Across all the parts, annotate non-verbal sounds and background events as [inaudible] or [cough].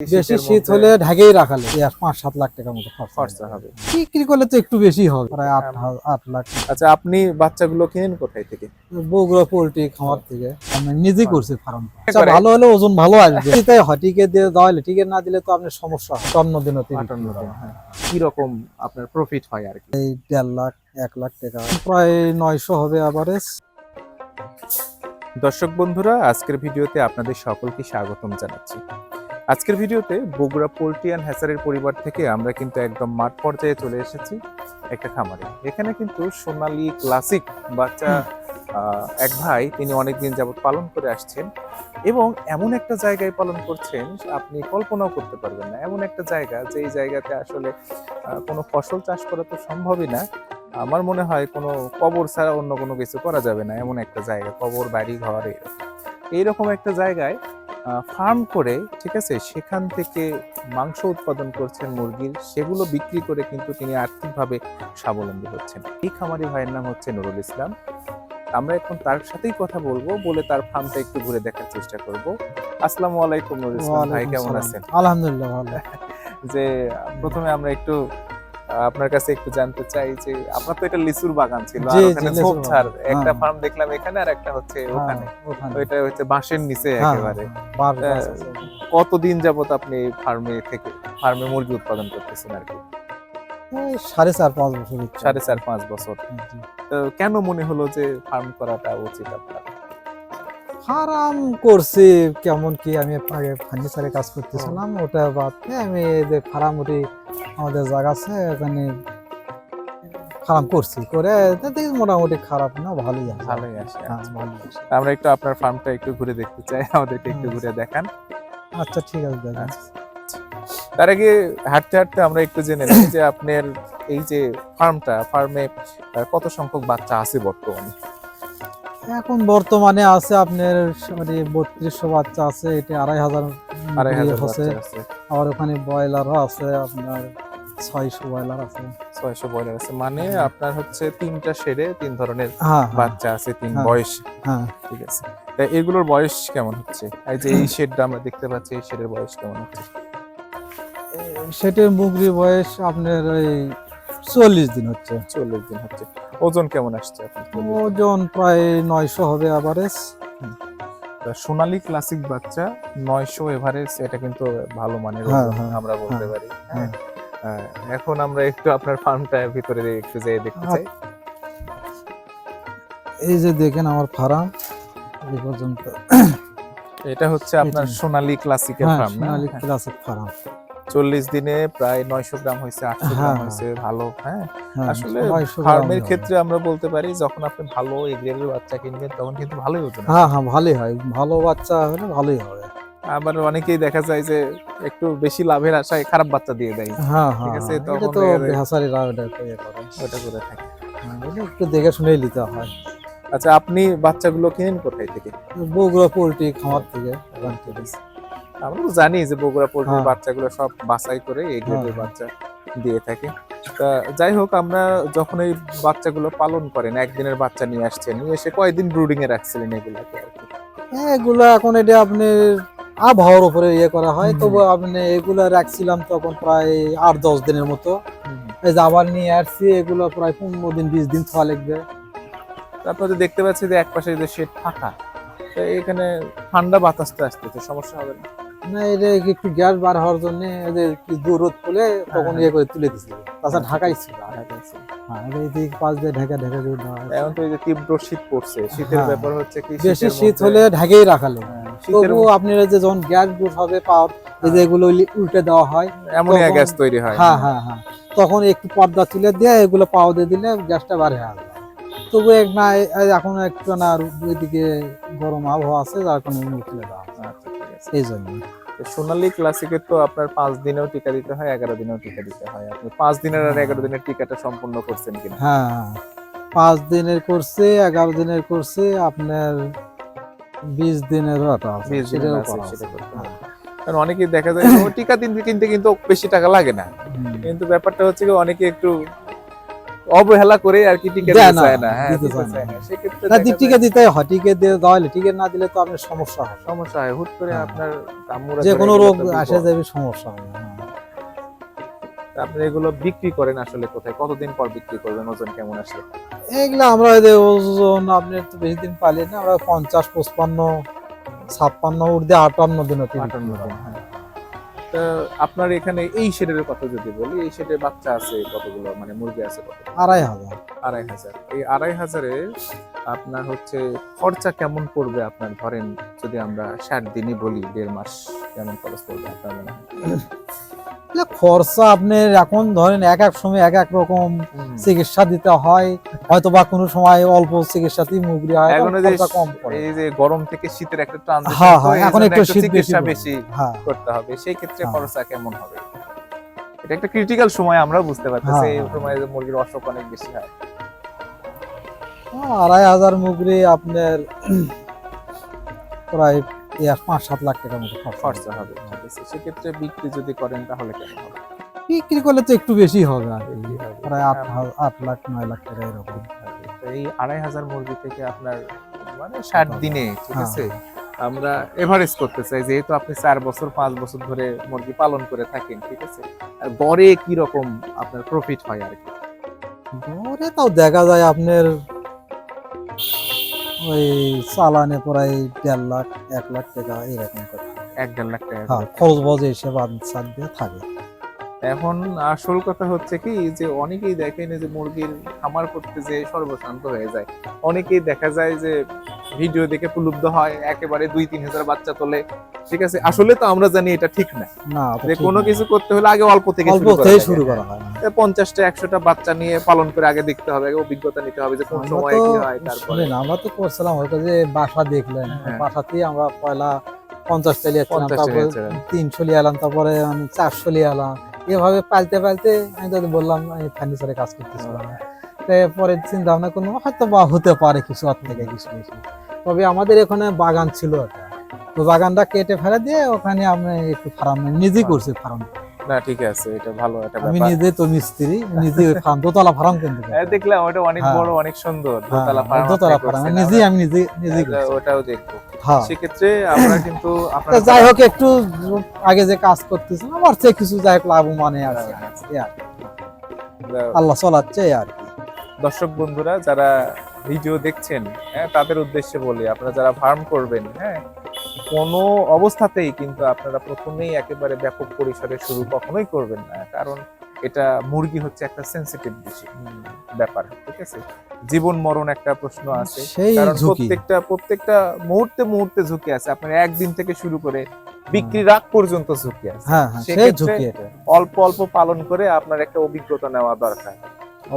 বেশি শীত হলে ঢাকেই রাখালে। পাঁচ সাত লাখ টাকার মতো খরচা হবে। বিক্রি করলে তো একটু বেশি হবে। প্রায় আট আট লাখ আচ্ছা আপনি বাচ্চাগুলো কিনেন কোথায় থেকে? বগুড়া পোল্ট্রি খামার থেকে। আমি নিজেই করছি ফার্ম ভালো হলে ওজন ভালো আসবে। শীতে হয় টিকে দিয়ে দেওয়া হলে টিকে না দিলে তো আপনার সমস্যা হয়। দিনও তিনি আটান্ন দিন হ্যাঁ। কি রকম আপনার প্রফিট হয় আর কি? এই দেড় লাখ এক লাখ টাকা। প্রায় নয়শো হবে অ্যাভারেজ দর্শক বন্ধুরা আজকের ভিডিওতে আপনাদের সকলকে স্বাগতম জানাচ্ছি। আজকের ভিডিওতে বগুড়া পোল্ট্রি অ্যান্ড হ্যাসারের পরিবার থেকে আমরা কিন্তু একদম মাঠ পর্যায়ে চলে এসেছি একটা খামারে। এখানে কিন্তু সোনালি ক্লাসিক বাচ্চা এক ভাই তিনি অনেকদিন যাবত পালন করে আসছেন এবং এমন একটা জায়গায় পালন করছেন আপনি কল্পনাও করতে পারবেন না। এমন একটা জায়গা যে এই জায়গাতে আসলে কোনো ফসল চাষ করা তো সম্ভবই না। আমার মনে হয় কোনো কবর ছাড়া অন্য কোনো কিছু করা যাবে না। এমন একটা জায়গা কবর বাড়ি ঘর। এইরকম একটা জায়গায় ফার্ম করে ঠিক আছে সেখান থেকে মাংস উৎপাদন করছেন মুরগির সেগুলো বিক্রি করে কিন্তু তিনি আর্থিকভাবে স্বাবলম্বী হচ্ছেন। এই খামারি ভাইয়ের নাম হচ্ছে নুরুল ইসলাম। আমরা এখন তার সাথেই কথা বলব বলে তার ফার্মটা একটু ঘুরে দেখার চেষ্টা করব। আসসালামু আলাইকুম নুরুল ইসলাম ভাই কেমন আছেন? আলহামদুলিল্লাহ ভালো। যে প্রথমে আমরা একটু আপনার কাছে একটু জানতে চাই যে আপনার তো এটা লিচুর বাগান ছিল আর ওখানে ঝোপঝাড় একটা হ্যাঁ। ফার্ম দেখলাম এখানে আর একটা হচ্ছে ওখানে হ্যাঁ, ওখানে। এটা হচ্ছে বাঁশের নিচে হ্যাঁ, একেবারে। কতদিন যাবত আপনি ফার্মে থেকে ফার্মে মুরগি উৎপাদন করতেছেন আর কি? সাড়ে চার পাঁচ বছর সাড়ে চার পাঁচ বছর। হ্যাঁ, তো কেন মনে হলো যে ফার্ম করাটা উচিত আপনার? ফার্ম করছি কেমন কি আমি আগে ফার্নিচারে কাজ করতেছিলাম ওটা বাদ আমি যে ফার্ম আমাদের জায়গা আছে ওখানে ফার্ম করছি করে মোটামুটি খারাপ না ভালোই আছে। ভালোই আসে হ্যাঁ, ভালোই আছে। আমরা একটু আপনার ফার্মটা একটু ঘুরে দেখতে চাই আমাদেরকে একটু ঘুরে দেখান। আচ্ছা ঠিক আছে দেখেন আচ্ছা। তার আগে হাঁটতে হাঁটতে আমরা একটু জেনে নিই যে আপনার এই যে ফার্মটা ফার্মে কত সংখ্যক বাচ্চা আছে বর্তমানে? এখন বর্তমানে আছে আপনার মানে বত্রিশশো বাচ্চা আছে এটা আড়াই হাজার আড়াই হাজার আছে আছে। আবার ওখানে ব্রয়লারও আছে আপনার ছয়শো ব্রয়লার আছে। ছয়শো বয়লার আছে। মানে আপনার হচ্ছে তিনটা শেডে তিন ধরনের হ্যাঁ হ্যাঁ, বাচ্চা আছে তিন হ্যাঁ। বয়স। হ্যাঁ। ঠিক আছে। তা এগুলোর বয়স কেমন হচ্ছে? এই যে এই শেডটা আমরা দেখতে পাচ্ছি এই শেডের বয়স কেমন হচ্ছে? সেটার মুগরি বয়স আপনার ওই চল্লিশ দিন হচ্ছে। চল্লিশ দিন হচ্ছে। ওজন কেমন আসছে ওজন প্রায় নয়শো হবে অ্যাভারেজ সোনালী ক্লাসিক বাচ্চা নয়শো এভারেজ এটা কিন্তু ভালো মানের হ্যাঁ, হ্যাঁ, আমরা বলতে হ্যাঁ, পারি। হ্যাঁ। হ্যাঁ এখন আমরা একটু আপনার ফার্মটা ভিতরে একটু যেয়ে দেখতে চাই। এই যে দেখেন আমার ফার্ম এই পর্যন্ত। এটা হচ্ছে আপনার। সোনালী ক্লাসিকের হ্যাঁ ফার্ম সোনালী ক্লাসিক ফার্ম চল্লিশ দিনে প্রায় নয়শো গ্রাম হয়েছে আটশো গ্রাম হ্যাঁ, হয়েছে ভালো হ্যাঁ? হ্যাঁ, আসলে ফার্মের ক্ষেত্রে আমরা বলতে পারি যখন আপনি ভালো এই বাচ্চা কিনবেন তখন কিন্তু ভালোই ওজন হ্যাঁ হ্যাঁ ভালোই হয়। ভালো বাচ্চা হলে ভালোই হবে আবার অনেকেই দেখা যায় যে একটু বেশি লাভের আশায় খারাপ বাচ্চা দিয়ে দেয়। হ্যাঁ ঠিক আছে, হ্যাঁ, তখন তো ওটা করে ওটা করে থাকে। হ্যাঁ, একটু দেখে শুনেই নিতে হয়। আচ্ছা আপনি বাচ্চাগুলো কিনেন কোথায় থেকে? বগুড়া পোল্ট্রি খামার থেকে ওখান থেকে। আমরা তো জানি যে বগুড়া পোল্ট্রির। বাচ্চাগুলো সব বাছাই করে এই গ্রেডের হ্যাঁ। বাচ্চা দিয়ে থাকে। তা যাই হোক আমরা যখন এই বাচ্চাগুলো পালন করেন একদিনের বাচ্চা নিয়ে আসছেন নিয়ে এসে কয়দিন ব্রুডিং এ রাখছিলেন এগুলাকে আর কি? হ্যাঁ, এগুলো এখন এটা আপনি আবহাওয়ার উপরে ইয়ে করা হয়। তবু আপনি এগুলো রাখছিলাম তখন প্রায় আট দশ দিনের মতো। এই যে আবার নিয়ে আসছি এগুলো প্রায় পনেরো দিন বিশ দিন খাওয়া লাগবে। তারপরে দেখতে পাচ্ছি যে এক পাশে যে শেড ফাঁকা তো এখানে ঠান্ডা বাতাসটা আসতেছে সমস্যা হবে না। না এটা একটু গ্যাস বার হওয়ার জন্য এই কি দূর রোদ পড়লে তখন হ্যাঁ। ইয়ে করে তুলে দিছিল তাছাড়া ঢাকাই ছিল। ঢাকা আছে। হ্যাঁ এটা এদিক পাশ দিয়ে ঢাকা ঢাকা হয়। এখন তো এই যে তীব্র শীত পড়ছে শীতের হ্যাঁ। ব্যাপার হচ্ছে কি বেশি শীত হলে ঢাকেই রাখালো হ্যাঁ, শীতের তবু আপনার যে যখন গ্যাস বুট হবে পাওয়ার এই যে এগুলো উল্টে দেওয়া হয় অ্যামোনিয়া গ্যাস তৈরি হয়। হ্যাঁ হ্যাঁ হ্যাঁ। তখন একটু পর্দা তুলে দিয়ে এগুলো পাও দিয়ে দিলে গ্যাসটা বার আসবে তবু এক না এখন একটু না ওইদিকে গরম আবহাওয়া আছে যার কারণে তুলে দেওয়া হয়। আচ্ছা। এই জন্য। সোনালী ক্লাসিকের তো আপনার পাঁচ দিনেও টিকা দিতে হয় এগারো দিনেও টিকা দিতে হয়। আপনি পাঁচ দিনের আর এগারো দিনের টিকাটা সম্পূর্ণ করছেন কিনা? হ্যাঁ পাঁচ দিনের করছে এগারো দিনের করছে আপনার বিশ দিনের হ্যাঁ। কারণ অনেকেই দেখা যায় টিকা দিনতে কিনতে কিন্তু বেশি টাকা লাগে না। কিন্তু ব্যাপারটা হচ্ছে কি অনেকে একটু অবহেলা করে আর কি টিকে দেয় দিতে না, চায় না। হ্যাঁ দিতে চায় না। না। দেখা দিতে হয় টিকে দিয়ে দেওয়া হলে টিকে না দিলে তো আপনার সমস্যা হবে। সমস্যা হয়। হুট করে হ্যাঁ। আপনার যে কোনো রোগ আসে যাবে সমস্যা হবে হ্যাঁ। আপনি এগুলো বিক্রি করেন আসলে কোথায়? কতদিন পর বিক্রি করবেন? ওজন কেমন আসলে? এইগুলা আমরা ওজন আপনার তো বেশি দিন পালি না আমরা পঞ্চাশ পঁচপান্ন ছাপ্পান্ন উর্ধে আটান্ন দিন আটান্ন দিন হ্যাঁ। তো আপনার এখানে এই শেডের কথা যদি বলি এই শেডের বাচ্চা আছে কতগুলো? মানে মুরগি আছে কত আড়াই হাজার। আড়াই হাজার। এই আড়াই হাজারে আপনার হচ্ছে খরচা কেমন পড়বে আপনার? ধরেন যদি আমরা ষাট দিনই বলি দেড় মাস কেমন খরচ পড়বে আপনার মনে হয়? এগুলা [laughs] খরচা আপনার এখন ধরেন এক এক সময় এক এক রকম চিকিৎসা দিতে হয়। হয়তো বা কোনো সময় অল্প চিকিৎসাতেই মুগরি হয় এখন কম পড়ে। এই যে গরম থেকে শীতের একটা ট্রানজিশন হ্যাঁ, হ্যাঁ, এখন একটু শীত বেশি চিকিৎসা বেশি হ্যাঁ। করতে হবে। সেই ক্ষেত্রে। খরচা কেমন হবে? এটা একটা ক্রিটিক্যাল সময় আমরা বুঝতে পারতেছি এই। সময় মুরগির অসুখ অনেক বেশি হয়। আড়াই হাজার মুগরি আপনার প্রায় পাঁচ সাত লাখ টাকার মতো খরচা হবে। ঠিক আছে। সেক্ষেত্রে বিক্রি যদি করেন তাহলে কেমন হবে? বিক্রি করলে তো একটু বেশি হবে আর কি। প্রায় আট হ্যাঁ, আট লাখ নয় লাখ টাকা এরকম। এই আড়াই হাজার মুরগি থেকে আপনার মানে ষাট দিনে ঠিক হ্যাঁ, আছে? আমরা এভারেজ করতে চাই যেহেতু আপনি চার বছর পাঁচ বছর ধরে মুরগি পালন করে থাকেন ঠিক আছে? আর গড়ে কি রকম আপনার প্রফিট হয় আর কি? গড়ে তাও দেখা যায় আপনার ওই চালানে প্রায় দেড় লাখ এক লাখ টাকা এরকম করে এক দেড় লাখ টাকা হ্যাঁ। খরচ বজে বাদ সাদ দিয়ে থাকে এখন আসল কথা হচ্ছে কি যে অনেকেই দেখেন যে মুরগির খামার করতে যে সর্বশান্ত হয়ে যায়। অনেকেই দেখা যায় যে ভিডিও দেখে প্রলুব্ধ হয় একেবারে দুই তিন হাজার বাচ্চা তোলে। ঠিক আছে আসলে তো আমরা জানি এটা ঠিক না। না যে কোনো কিছু করতে হলে আগে অল্প থেকে শুরু করা হয় পঞ্চাশটা একশোটা বাচ্চা নিয়ে পালন করে আগে দেখতে হবে আগে অভিজ্ঞতা নিতে হবে যে কোন সময় কি হয় তারপরে। আমরা তো করছিলাম হয়তো যে বাসা দেখলেন হ্যাঁ। বাসাতেই আমরা পয়লা পঞ্চাশ লিয়ে এলাম পঞ্চাশটা তারপরে তিনশো লিয়ে এলাম তারপরে চারশো লিয়ে এলাম। এভাবে পালতে পালতে আমি তো বললাম আমি ফার্নিচারে কাজ করতেছিলাম পরে চিন্তা ভাবনা করলাম, হয়তো বা হতে পারে কিছু ওর থেকে কিছু কিছু। তবে আমাদের এখানে বাগান ছিল তো বাগানটা কেটে ফেলে দিয়ে ওখানে আমি একটু ফার্ম নিজেই করছি ফার্ম না ঠিক আছে এটা ভালো একটা আমি নিজে তো মিস্ত্রি নিজে ফার্ম দোতলা ফার্ম কিন্তু দেখলাম ওটা অনেক হ্যাঁ। বড় অনেক সুন্দর হ্যাঁ, দোতলা ফার্ম দোতলা ফার্ম নিজেই আমি নিজে করছি। ওটাও দেখব। হ্যাঁ। সেক্ষেত্রে আমরা কিন্তু [laughs] আপনার যাই হোক একটু আগে যে কাজ করতেছিলাম আমার চেয়ে কিছু যাই হোক লাভ মানে আর আল্লাহ চলাচ্ছে আর কি। দর্শক বন্ধুরা যারা ভিডিও দেখছেন হ্যাঁ তাদের উদ্দেশ্যে বলি আপনারা যারা ফার্ম করবেন হ্যাঁ কোনো অবস্থাতেই কিন্তু আপনারা প্রথমেই একেবারে ব্যাপক পরিসরে শুরু কখনোই করবেন না কারণ এটা মুরগি হচ্ছে একটা সেন্সিটিভ বিষয় ব্যাপার ঠিক আছে? জীবন মরণ একটা প্রশ্ন আছে কারণ প্রত্যেকটা প্রত্যেকটা মুহূর্তে মুহূর্তে ঝুঁকি আছে আপনার একদিন থেকে শুরু করে বিক্রি রাগ পর্যন্ত ঝুঁকি আছে। হ্যাঁ হ্যাঁ সেক্ষেত্রে অল্প অল্প পালন করে আপনার একটা অভিজ্ঞতা নেওয়া দরকার।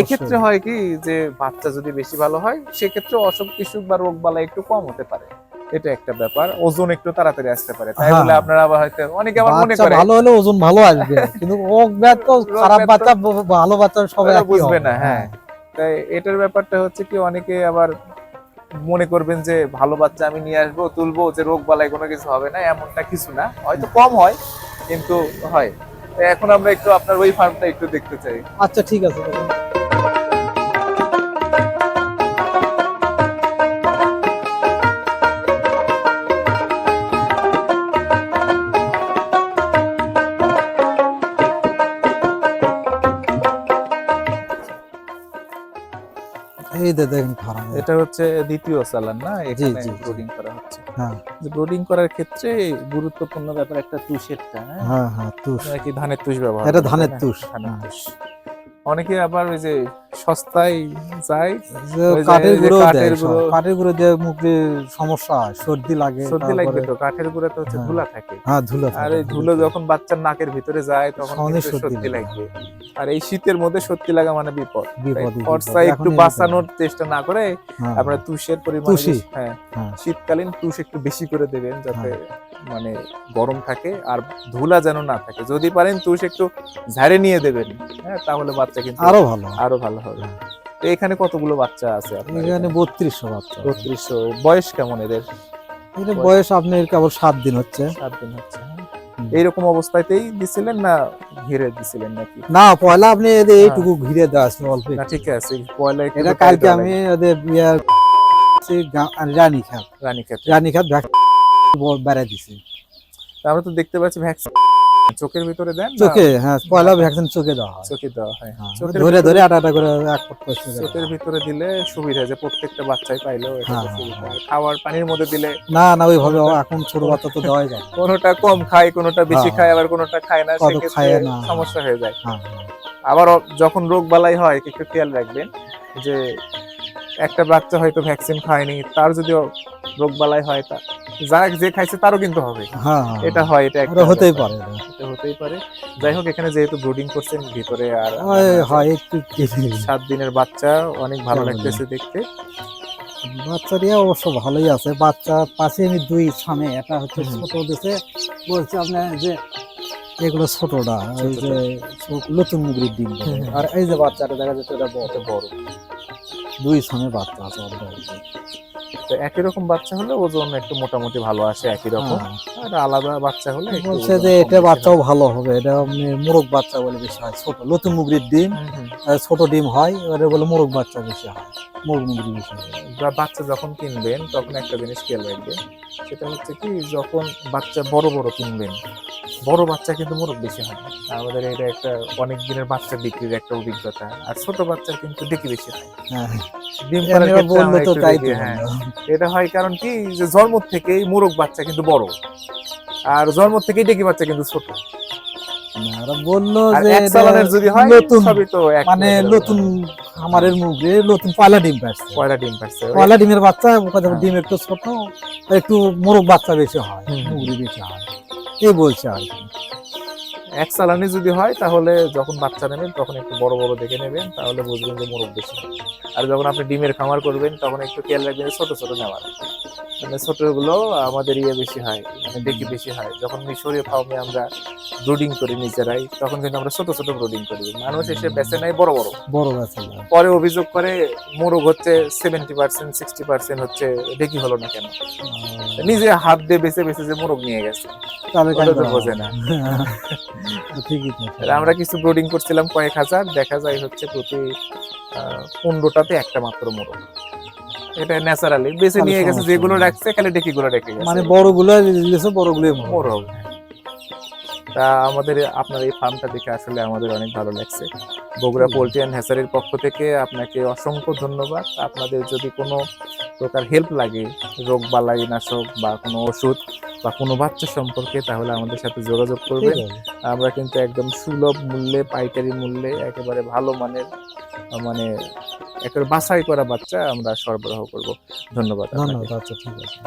এক্ষেত্রে হয় কি যে বাচ্চা যদি বেশি ভালো হয় সেক্ষেত্রে অসুখ বিসুখ বা রোগ বালা একটু কম হতে পারে। এটা একটা ব্যাপার ওজন একটু তাড়াতাড়ি আসতে পারে। তাই হ্যাঁ। বলে আপনারা আবার হয়তো অনেকে আবার মনে করে ভালো হলে ওজন ভালো আসবে কিন্তু তো খারাপ বাচ্চা ভালো বাচ্চা সবাই বুঝবে না হ্যাঁ। তাই এটার ব্যাপারটা হচ্ছে কি অনেকে আবার মনে করবেন যে ভালো বাচ্চা আমি নিয়ে আসব তুলবো যে রোগ বালাই কোনো কিছু হবে না এমনটা কিছু না। হয়তো কম হয় কিন্তু হয়। এখন আমরা একটু আপনার ওই ফার্মটা একটু দেখতে চাই। আচ্ছা ঠিক আছে। যে দেখেন ফার্ম এটা হচ্ছে দ্বিতীয় চালান না? এখানে। ব্রোডিং করা হচ্ছে। হ্যাঁ। ব্রোডিং করার ক্ষেত্রে গুরুত্বপূর্ণ ব্যাপার একটা তুষেরটা হ্যাঁ? হ্যাঁ হ্যাঁ তুষ। নাকি ধানের তুষ ব্যবহার এটা ধানের তুষ। ধানের হ্যাঁ। তুষ। অনেকে আবার ওই যে সস্তায় যায় কাঠের গুঁড়ো কাঠের দেয় গুঁড়ো- কাঠের গুঁড়ো দিয়ে মুখে সমস্যা হয় সর্দি লাগে সর্দি তারপরে- তো কাঠের গুঁড়া তো হচ্ছে হ্যাঁ। ধুলা থাকে। হ্যাঁ ধুলো আর এই ধুলো যখন বাচ্চার নাকের ভিতরে যায় তখন সর্দি লাগবে আর এই শীতের মধ্যে সর্দি লাগা মানে বিপদ। খরচা একটু বাঁচানোর চেষ্টা না করে হ্যাঁ, আপনার তুষের পরিমাণ। হ্যাঁ। হ্যাঁ। শীতকালীন তুষ একটু বেশি করে দেবেন যাতে মানে গরম থাকে আর ধুলা যেন না থাকে। যদি পারেন তুষ একটু ঝাড়ে নিয়ে দেবেন। হ্যাঁ তাহলে বাচ্চা কিন্তু আরও ভালো আরও ভালো হবে। তো এখানে কতগুলো বাচ্চা আছে এখানে? বত্রিশশো বাচ্চা। বত্রিশশো। বয়স কেমন এদের? বয়স আপনার কেবল সাত দিন হচ্ছে। সাত দিন হচ্ছে হ্যাঁ? এইরকম অবস্থাতেই দিছিলেন না ঘিরে দিছিলেন নাকি? না পয়লা আপনি এদের এইটুকু ঘিরে দেওয়া আছে অল্প না ঠিক আছে পয়লা এটা কালকে আমি এদের রানী খাত রানী ক্ষেত্রে রানী খাত বেড়াই দিছি। আমরা তো দেখতে পাচ্ছি ভ্যাকসিন চোখের ভিতরে দেন চোখে হ্যাঁ পয়লা ভ্যাকসিন চোখে দেওয়া হয়। চোখে দেওয়া হয়। হ্যাঁ, চোখের ধরে ধরে আটা আটা করে এক চোখের ভিতরে দিলে সুবিধা যে প্রত্যেকটা বাচ্চাই পাইলেও এটা হ্যাঁ, হ্যাঁ। খাওয়ার পানির মধ্যে দিলে না না ওইভাবে এখন ছোট বাচ্চা তো দেওয়াই যায় কোনোটা কম খায় কোনোটা বেশি খায় আবার কোনোটা খায় না সেক্ষেত্রে খায় না। সমস্যা হয়ে যায়। আবার যখন রোগ বালাই হয় একটু খেয়াল রাখবেন যে একটা বাচ্চা হয়তো ভ্যাকসিন খায়নি তার যদি রোগ বালাই হয় তা যারা যে খাইছে তারও কিন্তু হবে। হ্যাঁ হ্যাঁ এটা হয়। এটা একটা হতেই পারে এটা। হতেই পারে। যাই হোক এখানে যেহেতু ব্রুডিং করছেন ভিতরে আর হয় একটু সাত দিনের বাচ্চা অনেক ভালো লাগতেছে দেখতে। বাচ্চারিয়া অবশ্য ভালোই আছে। বাচ্চা পাশে আমি দুই সামনে এটা হচ্ছে ছোট দিছে। বলছে আপনার যে এগুলো ছোটটা ওই যে নতুন মুগরির ডিম। আর এই যে বাচ্চাটা দেখা যাচ্ছে এটা বড়। বড়। দুই সামনে বাচ্চা আছে। তো একই রকম বাচ্চা হলে ওজন একটু মোটামুটি ভালো আসে একই রকম। হ্যাঁ। আর আলাদা বাচ্চা হলে বলছে যে এটা বাচ্চাও ভালো হবে এটা মোরগ বাচ্চা বলে বেশি হয় ছোট লতুন মুগরির ডিম ছোট ডিম হয় এবারে বলে মোরগ বাচ্চা বেশি হয়। মোরগ বা বাচ্চা যখন কিনবেন তখন একটা জিনিস খেয়াল রাখবেন সেটা হচ্ছে কি যখন বাচ্চা বড় বড় কিনবেন বড় বাচ্চা কিন্তু মোরগ বেশি হয় আমাদের এটা একটা অনেক দিনের বাচ্চা বিক্রির একটা অভিজ্ঞতা আর ছোট বাচ্চার কিন্তু ডেকে বেশি হয়। হ্যাঁ। ডিম দেখি, হ্যাঁ। এটা হয় কারণ কি যে জন্ম থেকেই মোরগ বাচ্চা কিন্তু বড় আর জন্ম থেকেই ডেকি বাচ্চা কিন্তু ছোট। বলল যে যদি হয় নতুন তো মানে নতুন খামারের মুখে নতুন পয়লা ডিম পাচ্ছে পয়লা ডিম পাচ্ছে পয়লা ডিমের বাচ্চা হ্যাঁ। ডিম একটু ছোট একটু মোরগ বাচ্চা বেশি হয় হুম। বেশি হয় এই বলছে আর কি এক চালানি যদি হয় তাহলে যখন বাচ্চা নেবেন তখন একটু বড় বড় দেখে নেবেন তাহলে বুঝবেন যে মোরগ বেশি আর যখন আপনি ডিমের খামার করবেন তখন একটু খেয়াল রাখবেন ছোট ছোট নেওয়ার। মানে ছোটগুলো আমাদের ইয়ে বেশি হয় মানে দেখি বেশি হয়। যখন মিশরীয় ফার্মে আমরা ব্রুডিং করি নিজেরাই তখন কিন্তু আমরা ছোট ছোট ব্রুডিং করি। মানুষ এসে বেছে নেয় বড় বড়। বড় বাচ্চা পরে অভিযোগ করে মোরগ হচ্ছে সেভেন্টি পার্সেন্ট সিক্সটি পার্সেন্ট হচ্ছে দেখি হলো না কেন? নিজে হাত দিয়ে বেছে বেছে যে মোরগ নিয়ে গেছে। তাহলে বোঝে না। [laughs] আর আমরা কিছু ব্রোডিং করছিলাম কয়েক হাজার দেখা যায় হচ্ছে প্রতি আহ, পনেরোটাতে একটা মাত্র মোরগ এটা ন্যাচারালি বেছে নিয়ে গেছে যেগুলো। রাখছে খালি ডেকি গুলো রেখে গেছে। মানে বড়গুলো বড়গুলো মোরগ তা আমাদের আপনার এই ফার্মটা দেখে আসলে আমাদের অনেক ভালো লাগছে। বগুড়া। পোল্ট্রি অ্যান্ড হ্যাসারির পক্ষ থেকে আপনাকে অসংখ্য ধন্যবাদ। আপনাদের যদি কোনো প্রকার হেল্প লাগে রোগ বালাই নাশক বা কোনো ওষুধ বা কোনো বাচ্চা সম্পর্কে তাহলে আমাদের সাথে যোগাযোগ করবেন। আমরা কিন্তু একদম সুলভ মূল্যে পাইকারি মূল্যে একেবারে ভালো মানের মানে একেবারে বাছাই করা বাচ্চা আমরা সরবরাহ করব। ধন্যবাদ ধন্যবাদ আচ্ছা ঠিক আছে।